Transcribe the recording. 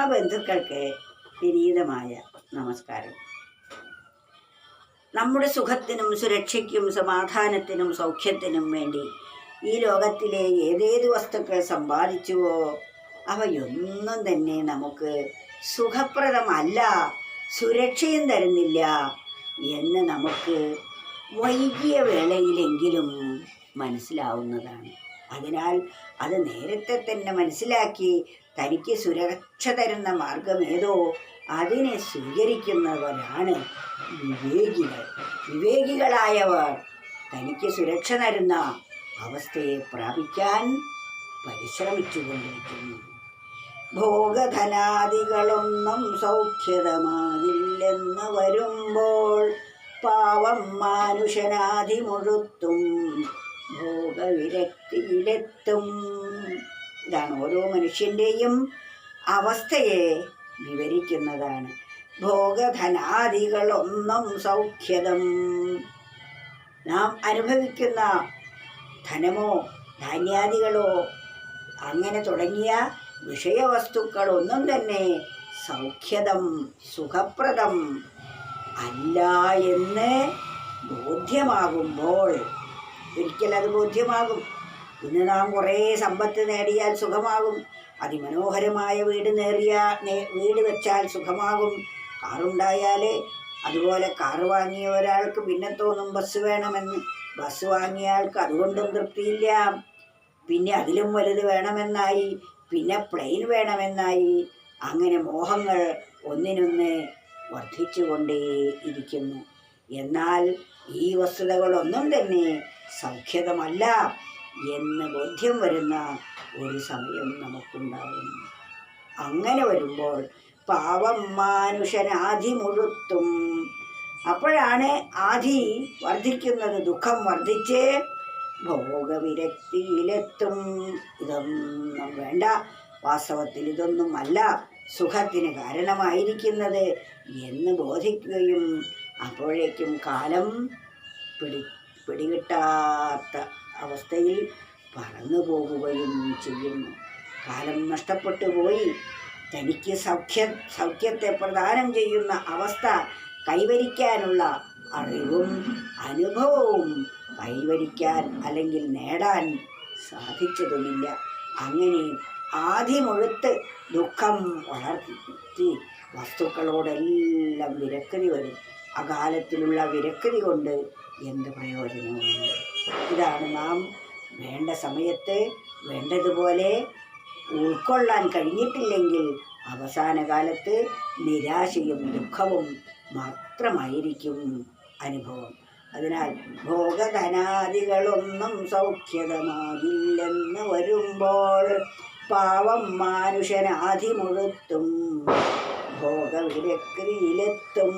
ആത്മബന്ധുക്കൾക്ക് വിനീതമായ നമസ്കാരം. നമ്മുടെ സുഖത്തിനും സുരക്ഷയ്ക്കും സമാധാനത്തിനും സൗഖ്യത്തിനും വേണ്ടി ഈ ലോകത്തിലെ ഏതേത് വസ്തുക്കൾ സമ്പാദിച്ചുവോ അവയൊന്നും തന്നെ നമുക്ക് സുഖപ്രദമല്ല സുരക്ഷയും തരുന്നില്ല എന്ന് നമുക്ക് വൈകിയ വേളയിലെങ്കിലും മനസ്സിലാവുന്നതാണ്. അതിനാൽ അത് നേരത്തെ തന്നെ മനസ്സിലാക്കി തനിക്ക് സുരക്ഷ തരുന്ന മാർഗം ഏതോ അതിനെ സ്വീകരിക്കുന്നവരാണ് വിവേകികൾ. വിവേകികളായവർ തനിക്ക് സുരക്ഷ തരുന്ന അവസ്ഥയെ പ്രാപിക്കാൻ പരിശ്രമിച്ചുകൊണ്ടിരിക്കുന്നു. ഭോഗധനാദികളൊന്നും സൗഖ്യതമാകില്ലെന്ന് വരുമ്പോൾ പാവം മാനുഷനാദി ഭോഗവിരക്തിയിലെത്തും. ഇതാണ് ഓരോ മനുഷ്യന്റെയും അവസ്ഥയെ വിവരിക്കുന്നതാണ്. ഭോഗധനാദികളൊന്നും സൗഖ്യതം. നാം അനുഭവിക്കുന്ന ധനമോ ധാന്യാദികളോ അങ്ങനെ തുടങ്ങിയ വിഷയവസ്തുക്കളൊന്നും തന്നെ സൗഖ്യതം സുഖപ്രദം അല്ല എന്ന് ബോധ്യമാകുമ്പോൾ ഒരിക്കൽ അത് ബോധ്യമാകും. ഇന്ന് നാം കുറേ സമ്പത്ത് നേടിയാൽ സുഖമാകും. അതിമനോഹരമായ വീട് നേറിയ വീട് വെച്ചാൽ സുഖമാകും. കാറുണ്ടായാലേ അതുപോലെ കാറ് വാങ്ങിയ ഒരാൾക്ക് പിന്നെ തോന്നും ബസ് വേണമെന്ന്. ബസ് വാങ്ങിയ ആൾക്ക് അതുകൊണ്ടും തൃപ്തിയില്ല. പിന്നെ അതിലും വലുത് വേണമെന്നായി. പിന്നെ പ്ലെയിൻ വേണമെന്നായി. അങ്ങനെ മോഹങ്ങൾ ഒന്നിനൊന്ന് വർദ്ധിച്ചുകൊണ്ടേ ഇരിക്കുന്നു എന്നാൽ ഈ വസ്തുതകളൊന്നും തന്നെ സൗഖ്യതമല്ല എന്ന് ബോധ്യം വരുന്ന ഒരു സമയം നമുക്കുണ്ടാകും. അങ്ങനെ വരുമ്പോൾ പാവം മാനുഷനാധി മുഴുത്തും അപ്പോഴാണ് ആധി വർദ്ധിക്കുന്നത് ദുഃഖം വർദ്ധിച്ച് ഭോഗവിരക്തിയിലെത്തും. ഇതൊന്നും വേണ്ട വാസ്തവത്തിൽ ഇതൊന്നുമല്ല സുഖത്തിന് കാരണമായിരിക്കുന്നത് എന്ന് ബോധിക്കുകയും അപ്പോഴേക്കും കാലം പിടി പിടികിട്ടാത്ത അവസ്ഥയിൽ പറന്നു പോകുകയും ചെയ്യുന്നു. കാലം നഷ്ടപ്പെട്ടു പോയി. തനിക്ക് സൗഖ്യ സൗഖ്യത്തെ പ്രദാനം ചെയ്യുന്ന അവസ്ഥ കൈവരിക്കാനുള്ള അറിവും അനുഭവവും കൈവരിക്കാൻ അല്ലെങ്കിൽ നേടാൻ സാധിച്ചതുമില്ല. അങ്ങനെ ആദ്യമൊഴുത്ത് ദുഃഖം വളർത്തി വസ്തുക്കളോടെല്ലാം വിരക്തി വരും അകാലത്തിലുള്ള വിരക്തി കൊണ്ട് എന്ത് പ്രയോജനമുണ്ട്? ഇതാണ് നാം വേണ്ട സമയത്ത് വേണ്ടതുപോലെ ഉൾക്കൊള്ളാൻ കഴിഞ്ഞിട്ടില്ലെങ്കിൽ അവസാന കാലത്ത് നിരാശയും ദുഃഖവും മാത്രമായിരിക്കും അനുഭവം. അതിനാൽ ഭോഗധനാദികളൊന്നും സൗഖ്യതമാകില്ലെന്ന് വരുമ്പോൾ പാവം മാനുഷനാധി മുഴുത്തും ഭോഗവിരക്തിയിലെത്തും